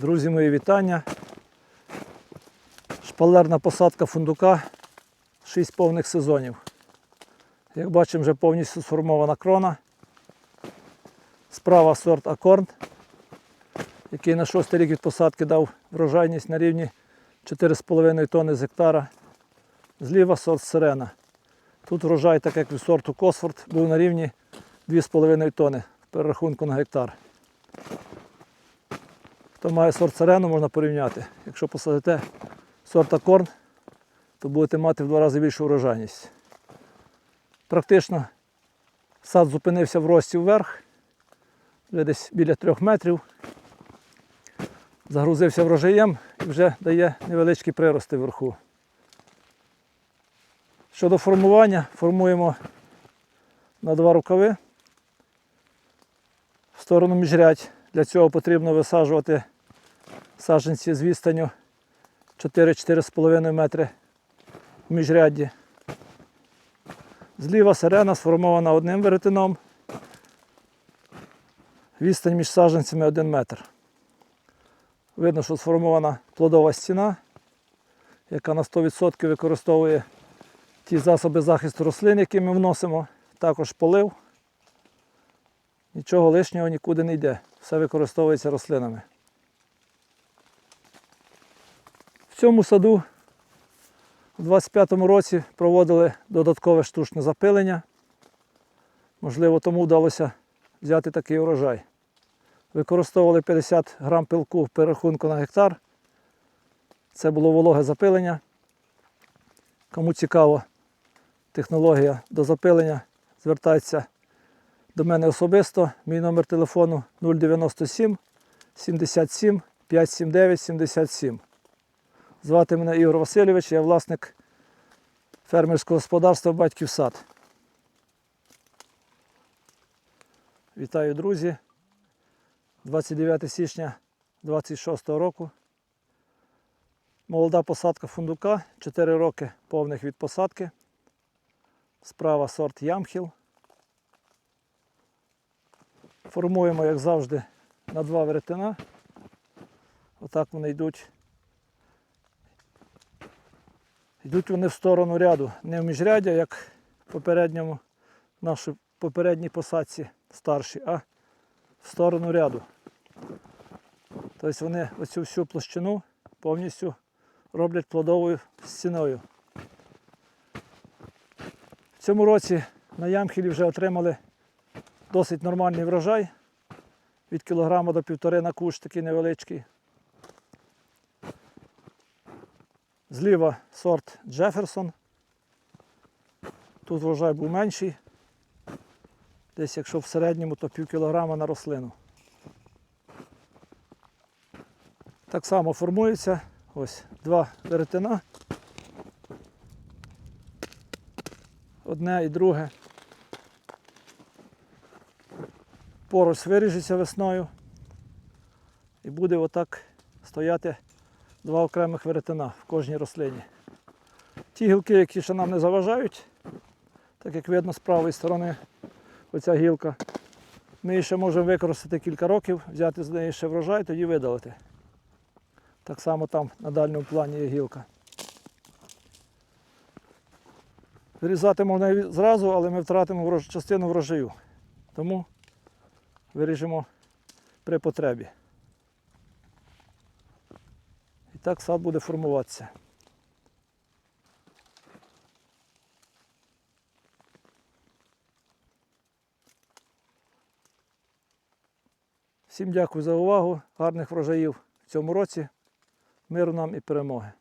Друзі, мої вітання. Шпалерна посадка фундука 6 повних сезонів. Як бачимо, вже повністю сформована крона. Справа сорт Акорн, який на шостий рік від посадки дав врожайність на рівні 4,5 тонни з гектара. Зліва сорт Сирена. Тут врожай, так як від сорту Косфорд, був на рівні 2,5 тонни перерахунку на гектар. Хто має сорт сирену, можна порівняти. Якщо посадите сорт акорн, то будете мати в два рази більшу врожайність. Практично сад зупинився в рості вверх, вже десь біля трьох метрів. Загрузився врожаєм і вже дає невеличкі прирости вверху. Щодо формування, формуємо на два рукави в сторону міжрядь. Для цього потрібно висаджувати саджанці з відстанню 4-4,5 метри в міжрядді. Зліва сирена сформована одним веретеном. Відстань між саджанцями 1 метр. Видно, що сформована плодова стіна, яка на 100% використовує ті засоби захисту рослин, які ми вносимо, також полив. Нічого лишнього нікуди не йде. Все використовується рослинами. В цьому саду у 25-му році проводили додаткове штучне запилення. Можливо, тому вдалося взяти такий урожай. Використовували 50 грам пилку в перерахунку на гектар. Це було вологе запилення. Кому цікаво технологія до запилення, звертайтеся до мене особисто. Мій номер телефону 097 77 579 77. Звати мене Ігор Васильович, я власник фермерського господарства Батьків сад. Вітаю, друзі. 29 січня 26 року. Молода посадка фундука, 4 роки повних від посадки. Справа сорт Ямхіл. Формуємо, як завжди, на два веретена. Отак вони йдуть. Йдуть вони в сторону ряду, не в міжряддя, як в попередньому, нашій попередній посадці старшій, а в сторону ряду. Тобто вони оцю всю площину повністю роблять плодовою стіною. В цьому році на Ямхілі вже отримали досить нормальний врожай. Від кілограма до півтори на кущ такий невеличкий. Зліва сорт Джеферсон. Тут врожай був менший. Десь якщо в середньому, то пів кілограма на рослину. Так само формується ось два веретена. Одне і друге. Порость виріжеться весною і буде отак стояти два окремих веретена в кожній рослині. Ті гілки, які ще нам не заважають, так як видно з правої сторони оця гілка, ми її ще можемо використати кілька років, взяти з неї ще врожай, тоді видалити. Так само там на дальньому плані є гілка. Вирізати можна зразу, але ми втратимо частину врожаю. Тому виріжемо при потребі. І так сад буде формуватися. Всім дякую за увагу, гарних врожаїв в цьому році. Миру нам і перемоги.